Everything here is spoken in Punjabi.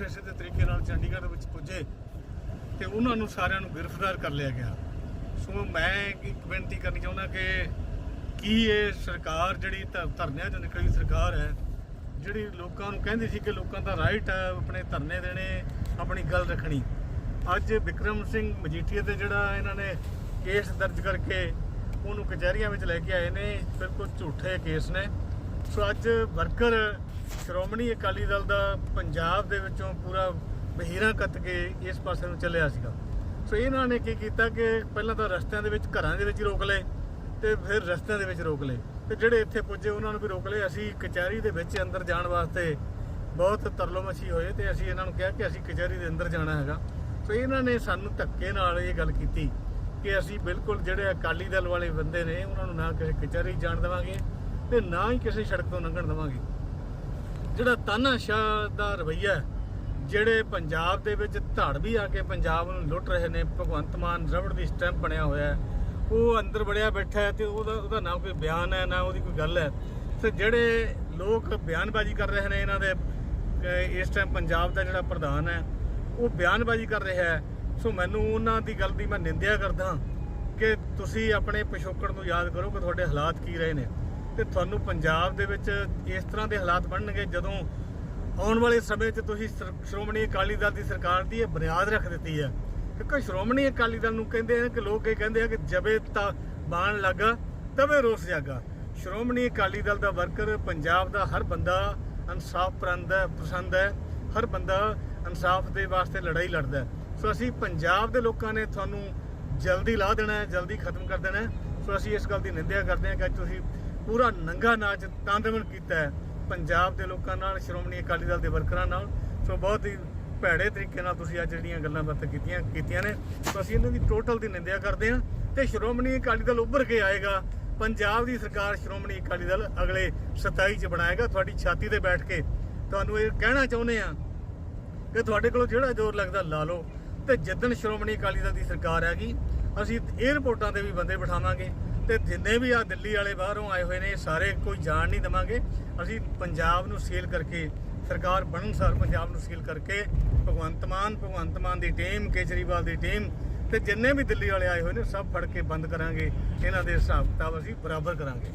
ਪੁੱਠੇ ਸਿੱਧੇ ਤਰੀਕੇ ਨਾਲ ਚੰਡੀਗੜ੍ਹ ਵਿੱਚ ਪੁੱਜੇ ਤੇ ਉਹਨਾਂ ਨੂੰ ਸਾਰਿਆਂ ਨੂੰ ਗ੍ਰਿਫਤਾਰ ਕਰ ਲਿਆ ਗਿਆ। ਸੋ ਮੈਂ ਇੱਕ ਬੇਨਤੀ ਕਰਨੀ ਚਾਹੁੰਦਾ ਕਿ ਕੀ ਇਹ ਸਰਕਾਰ ਜਿਹੜੀ ਧਰ- ਧਰਨਿਆਂ 'ਚੋਂ ਨਿਕਲੀ ਸਰਕਾਰ ਹੈ, ਜਿਹੜੀ ਲੋਕਾਂ ਨੂੰ ਕਹਿੰਦੀ ਸੀ ਕਿ ਲੋਕਾਂ ਦਾ ਰਾਈਟ ਹੈ ਆਪਣੇ ਧਰਨੇ ਦੇਣੇ, ਆਪਣੀ ਗੱਲ ਰੱਖਣੀ। ਅੱਜ ਵਿਕਰਮ ਸਿੰਘ ਮਜੀਠੀਆ ਤੇ ਜਿਹੜਾ ਇਹਨਾਂ ਨੇ ਕੇਸ ਦਰਜ ਕਰਕੇ ਉਹਨੂੰ ਕਚਹਿਰੀਆਂ ਵਿੱਚ ਲੈ ਕੇ ਆਏ ਨੇ, ਬਿਲਕੁਲ ਝੂਠੇ ਕੇਸ ਨੇ। ਸੋ ਅੱਜ ਵਰਕਰ ਸ਼੍ਰੋਮਣੀ ਅਕਾਲੀ ਦਲ ਦਾ ਪੰਜਾਬ ਦੇ ਵਿੱਚੋਂ ਪੂਰਾ ਬਹੀਰਾ ਕੱਤ ਕੇ ਇਸ ਪਾਸੇ ਨੂੰ ਚੱਲਿਆ ਸੀਗਾ। ਸੋ ਇਹਨਾਂ ਨੇ ਕੀ ਕੀਤਾ ਕਿ ਪਹਿਲਾਂ ਤਾਂ ਰਸਤਿਆਂ ਦੇ ਵਿੱਚ ਘਰਾਂ ਦੇ ਵਿੱਚ ਰੋਕ ਲਏ ਤੇ ਫਿਰ ਰਸਤਿਆਂ ਦੇ ਵਿੱਚ ਰੋਕ ਲਏ। ਤੇ ਜਿਹੜੇ ਇੱਥੇ ਪੁੱਜੇ ਉਹਨਾਂ ਨੂੰ ਵੀ ਰੋਕ ਲਏ। ਅਸੀਂ ਕਚਹਿਰੀ ਦੇ ਵਿੱਚ ਅੰਦਰ ਜਾਣ ਵਾਸਤੇ ਬਹੁਤ ਤਰਲੋ ਹੋਏ ਤੇ ਅਸੀਂ ਇਹਨਾਂ ਨੂੰ ਕਿਹਾ ਕਿ ਅਸੀਂ ਕਚਹਿਰੀ ਦੇ ਅੰਦਰ ਜਾਣਾ ਹੈਗਾ। ਸੋ ਇਹਨਾਂ ਨੇ ਸਾਨੂੰ ਧੱਕੇ ਨਾਲ ਇਹ ਗੱਲ ਕੀਤੀ ਕਿ ਅਸੀਂ ਬਿਲਕੁਲ ਜਿਹੜੇ ਅਕਾਲੀ ਦਲ ਵਾਲੇ ਬੰਦੇ ਨੇ, ਉਹਨਾਂ ਨੂੰ ਨਾ ਕਿਸੇ ਕਚਹਿਰੀ ਜਾਣ ਦੇਵਾਂਗੇ ਤੇ ਨਾ ਹੀ ਕਿਸੇ ਸੜਕ ਤੋਂ ਲੰਘਣ ਦੇਵਾਂਗੇ। ਜਿਹੜਾ ਤਾਨਾਸ਼ਾਹ ਦਾ ਰਵਈਆ ਜਿਹੜੇ ਪੰਜਾਬ ਦੇ ਵਿੱਚ ਧੜ ਵੀ ਆ ਕੇ ਪੰਜਾਬ ਨੂੰ ਲੁੱਟ ਰਹੇ ਨੇ, ਭਗਵੰਤ ਮਾਨ ਰਵੜ ਦੀ ਸਟੈਂਪ ਬਣਿਆ ਹੋਇਆ ਉਹ ਅੰਦਰ ਵੜਿਆ ਬੈਠਾ ਹੈ ਤੇ ਉਹਦਾ ਉਹਦਾ ਨਾ ਕੋਈ ਬਿਆਨ ਹੈ, ਨਾ ਉਹਦੀ ਕੋਈ ਗੱਲ ਹੈ। ਤੇ ਜਿਹੜੇ ਲੋਕ ਬਿਆਨਬਾਜ਼ੀ ਕਰ ਰਹੇ ਨੇ ਇਹਨਾਂ ਦੇ ਇਸ ਟਾਈਮ ਪੰਜਾਬ ਦਾ ਜਿਹੜਾ ਪ੍ਰਧਾਨ ਹੈ, ਉਹ ਬਿਆਨਬਾਜ਼ੀ ਕਰ ਰਿਹਾ ਹੈ। ਸੋ ਮੈਨੂੰ ਉਹਨਾਂ ਦੀ ਗੱਲ ਦੀ ਮੈਂ ਨਿੰਦਿਆ ਕਰਦਾ ਕਿ ਤੁਸੀਂ ਆਪਣੇ ਪਿਛੋਕੜ ਨੂੰ ਯਾਦ ਕਰੋ ਕਿ ਤੁਹਾਡੇ ਹਾਲਾਤ ਕੀ ਰਹੇ ਨੇ। ਤੇ ਤੁਹਾਨੂੰ ਪੰਜਾਬ ਦੇ ਵਿੱਚ ਇਸ ਤਰ੍ਹਾਂ ਦੇ ਹਾਲਾਤ ਬਣਨਗੇ ਜਦੋਂ ਆਉਣ ਵਾਲੇ ਸਮੇਂ 'ਚ ਤੁਸੀਂ ਸਰ- ਸ਼੍ਰੋਮਣੀ ਅਕਾਲੀ ਦਲ ਦੀ ਸਰਕਾਰ ਦੀ ਇਹ ਬੁਨਿਆਦ ਰੱਖ ਦਿੱਤੀ ਹੈ। ਕਿਉਂਕਿ ਸ਼੍ਰੋਮਣੀ ਅਕਾਲੀ ਦਲ ਨੂੰ ਕਹਿੰਦੇ ਆ ਕਿ ਲੋਕ ਇਹ ਕਹਿੰਦੇ ਆ ਕਿ ਜਬੇ ਤਾਂ ਬਾਣ ਲੱਗਾ, ਤਵੇ ਰੋਸ ਜਾਗਾ। ਸ਼੍ਰੋਮਣੀ ਅਕਾਲੀ ਦਲ ਦਾ ਵਰਕਰ ਪੰਜਾਬ ਦਾ ਹਰ ਬੰਦਾ ਇਨਸਾਫ ਪਰੰਦ ਹੈ ਪਸੰਦ ਹੈ। ਹਰ ਬੰਦਾ ਇਨਸਾਫ ਦੇ ਵਾਸਤੇ ਲੜਾਈ ਲੜਦਾ ਸੋ ਅਸੀਂ ਪੰਜਾਬ ਦੇ ਲੋਕਾਂ ਨੇ ਤੁਹਾਨੂੰ ਜਲਦੀ ਲਾ ਦੇਣਾ ਹੈ, ਜਲਦੀ ਖਤਮ ਕਰ ਦੇਣਾ ਸੋ ਅਸੀਂ ਇਸ ਗੱਲ ਦੀ ਨਿੰਦਿਆ ਕਰਦੇ ਹਾਂ ਕਿ ਤੁਸੀਂ ਪੂਰਾ ਨੰਗਾ ਨਾਚ ਤਾਂਦਵਨ ਕੀਤਾ ਹੈ। ਪੰਜਾਬ ਦੇ ਲੋਕਾਂ ਨਾਲ, ਸ਼੍ਰੋਮਣੀ ਅਕਾਲੀ ਦਲ ਦੇ ਵਰਕਰਾਂ ਨਾਲ। ਸੋ ਬਹੁਤ ਹੀ ਭੈੜੇ ਤਰੀਕੇ ਨਾਲ ਤੁਸੀਂ ਅੱਜ ਜਿਹੜੀਆਂ ਗੱਲਾਂ ਬਾਤਾਂ ਕੀਤੀਆਂ ਕੀਤੀਆਂ ਨੇ। ਸੋ ਅਸੀਂ ਇਹਨਾਂ ਦੀ ਟੋਟਲ ਦੀ ਨਿੰਦਿਆ ਕਰਦੇ ਹਾਂ ਤੇ ਸ਼੍ਰੋਮਣੀ ਅਕਾਲੀ ਦਲ ਉੱਭਰ ਕੇ ਆਏਗਾ। ਪੰਜਾਬ ਦੀ ਸਰਕਾਰ ਸ਼੍ਰੋਮਣੀ ਅਕਾਲੀ ਦਲ ਅਗਲੇ 27 ਚ ਬਣਾਏਗਾ। ਤੁਹਾਡੀ ਛਾਤੀ ਤੇ ਬੈਠ ਕੇ ਤੁਹਾਨੂੰ ਇਹ ਕਹਿਣਾ ਚਾਹੁੰਦੇ ਆ ਕਿ ਤੁਹਾਡੇ ਕੋਲ ਜਿਹੜਾ ਜ਼ੋਰ ਲੱਗਦਾ ਲਾ ਲਓ। ਤੇ ਜਿੱਦਣ ਸ਼੍ਰੋਮਣੀ ਅਕਾਲੀ ਦਲ ਦੀ ਸਰਕਾਰ ਹੈਗੀ ਅਸੀਂ 에ਅਰਪੋਰਟਾਂ ਤੇ ਵੀ ਬੰਦੇ ਬਿਠਾਵਾਂਗੇ। ਤੇ ਜਿੰਨੇ ਵੀ ਆ ਦਿੱਲੀ ਵਾਲੇ ਬਾਹਰੋਂ ਆਏ ਹੋਏ ਨੇ, ਇਹ ਸਾਰੇ ਕੋਈ ਜਾਣ ਨਹੀਂ ਦਵਾਂਗੇ। ਅਸੀਂ ਪੰਜਾਬ ਨੂੰ ਸੀਲ ਕਰਕੇ, ਸਰਕਾਰ ਬਣਨ ਸਾਰ ਪੰਜਾਬ ਨੂੰ ਸੀਲ ਕਰਕੇ, ਭਗਵੰਤ ਮਾਨ ਭਗਵੰਤ ਮਾਨ ਦੀ ਟੀਮ ਕੇਜਰੀਵਾਲ ਦੀ ਟੀਮ ਤੇ ਜਿੰਨੇ ਵੀ ਦਿੱਲੀ ਵਾਲੇ ਆਏ ਹੋਏ ਨੇ, ਸਭ ਫੜ ਕੇ ਬੰਦ ਕਰਾਂਗੇ। ਇਹਨਾਂ ਦੇ ਹਿਸਾਬ ਕਿਤਾਬ ਅਸੀਂ ਬਰਾਬਰ ਕਰਾਂਗੇ।